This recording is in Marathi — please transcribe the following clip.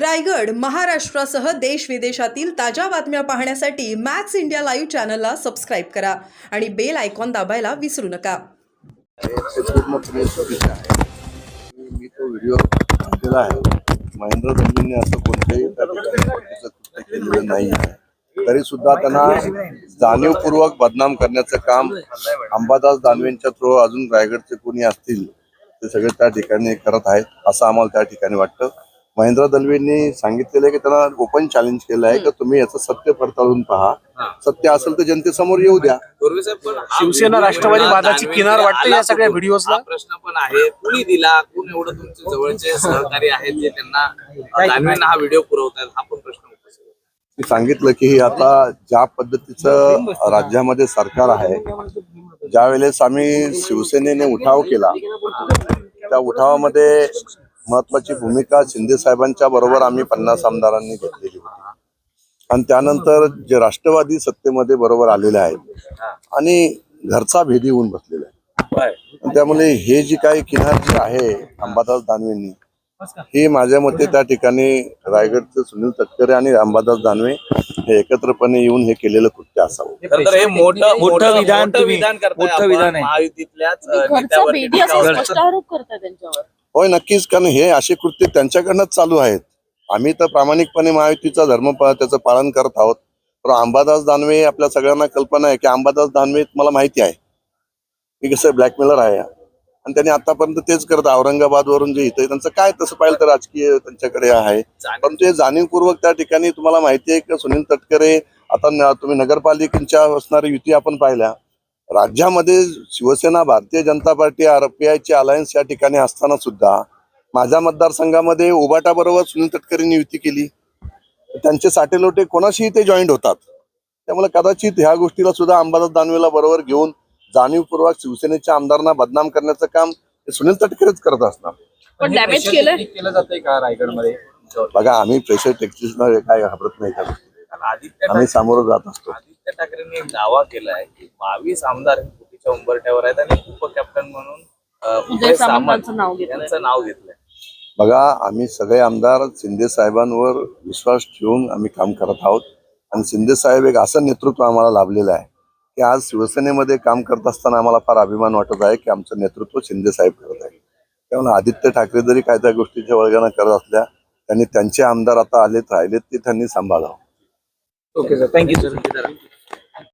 रायगड महाराष्ट्रासह देश विदेशातील ताज्या बातम्या पाहण्यासाठी मॅक्स इंडिया लाईव्ह चॅनलला सबस्क्राईब करा आणि बेल आयकॉन दाबायला विसरू नका. ते चुकीचं आहे मी तो व्हिडिओ पाहिलेला आहे. महेंद्र धोनीने असं कोणत्याही त्या ठिकाणी कृत्य केलेलं नाही आहे. तरी सुद्धा त्यांना जाणीवपूर्वक बदनाम करण्याचं काम अंबादास दानवेंच्या थ्रू अजून रायगडचे कोणी असतील ते सगळे त्या ठिकाणी करत आहेत असं आम्हाला त्या ठिकाणी वाटतं. महेंद्र दलवेंनी सांगितलेलं आहे की त्यांना ओपन चॅलेंज केलं आहे की तुम्ही याचं सत्य पडताळून पहा. सत्य असेल तर जनतेसमोर येऊ द्या. शिवसेना व्हिडिओ राष्ट्रवादी वादाची किनार वाटते या सगळ्या? हा प्रश्न पण आहे. कुणी दिला? कोण एवढं तुमचे जवळचे सहकारी आहेत जे त्यांना दानवेंना हा व्हिडिओ पुरवतात हा पण प्रश्न उपस्थित आहे. मी सांगितलं की ही आता ज्या पद्धतीचं राज्यामध्ये सरकार आहे ज्या वेळेस आम्ही शिवसेनेने उठाव केला त्या उठावामध्ये महत्वाची भूमिका शिंदे साहेबांच्या बरोबर आम्ही पन्नास आमदारांनी घेतलेली होती. आणि त्यानंतर जे राष्ट्रवादी सत्तेमध्ये बरोबर आलेले आहेत आणि घरचा भेदी होऊन बसलेला आहे. त्यामुळे हे जी काही किनार जी आहे अंबादास दानवेंनी हे माझ्या मते त्या ठिकाणी रायगडचे सुनील तटकरे आणि अंबादास दानवे हे एकत्रपणे येऊन हे केलेलं कृत्य असावं. खरं तर हे मोठं मोठं विधान. महायुतीतल्याच होय नक्कीच. कारण हे असे कृत्य त्यांच्याकडनंच चालू आहेत. आम्ही तर प्रामाणिकपणे महायुतीचा धर्म त्याचं पालन करत आहोत. पण अंबादास दानवे आपल्या सगळ्यांना कल्पना आहे की अंबादास दानवे मला माहिती आहे. की कसं ब्लॅकमेलर आहे. आणि त्यांनी आतापर्यंत तेच करत औरंगाबाद वरून जे इथं त्यांचं काय तसं पाहिलं तर राजकीय त्यांच्याकडे आहे. परंतु हे जाणीवपूर्वक त्या ठिकाणी तुम्हाला माहिती आहे की सुनील तटकरे आता तुम्ही नगरपालिकेच्या असणारी युती आपण पाहिल्या. राज्यामध्ये शिवसेना भारतीय जनता पार्टी आरपीआयची अलायन्स या ठिकाणी असताना सुद्धा माझ्या मतदारसंघामध्ये उबाटा बरोबर सुनील तटकरेंनी युती केली. त्यांचे साटेलोटे कोणाशीही ते जॉईंट होतात. त्यामुळे कदाचित ह्या गोष्टीला सुद्धा अंबादास दानवेला बरोबर घेऊन जाणीवपूर्वक शिवसेनेच्या आमदारांना बदनाम करण्याचं काम हे सुनील तटकरेच करत असणार. पण डॅमेज केलं? केलं जातंय का रायगडमध्ये? बघा आम्ही प्रेशर टेक्सिसना काय घाबरत नाही आम्ही सामोरं जात असतो. आदित्य ठाकरेंनी एक दावा केलाय की बावीस आमदार हे फुटीच्या उंबरठ्यावर आहेत आणि उपकॅप्टन म्हणून उदय सामंतांचं नाव घेतलंय. यांचं नाव घेतलंय. बघा आम्ही सगळे आमदार शिंदे साहेबांवर विश्वास ठेवून आम्ही काम करत आहोत. आणि शिंदे साहेब एक असं नेतृत्व आम्हाला लाभलेलं आहे की आज शिवसेनेमध्ये काम करत असताना आम्हाला फार अभिमान वाटत आहे की आमचं नेतृत्व शिंदे साहेब करत आहे. त्यामुळे आदित्य ठाकरे जरी काय त्या गोष्टीच्या वळगानं करत असल्या त्यांनी त्यांचे आमदार आता आलेत राहिलेत ते त्यांनी सांभाळावं. Okay sir thank you sir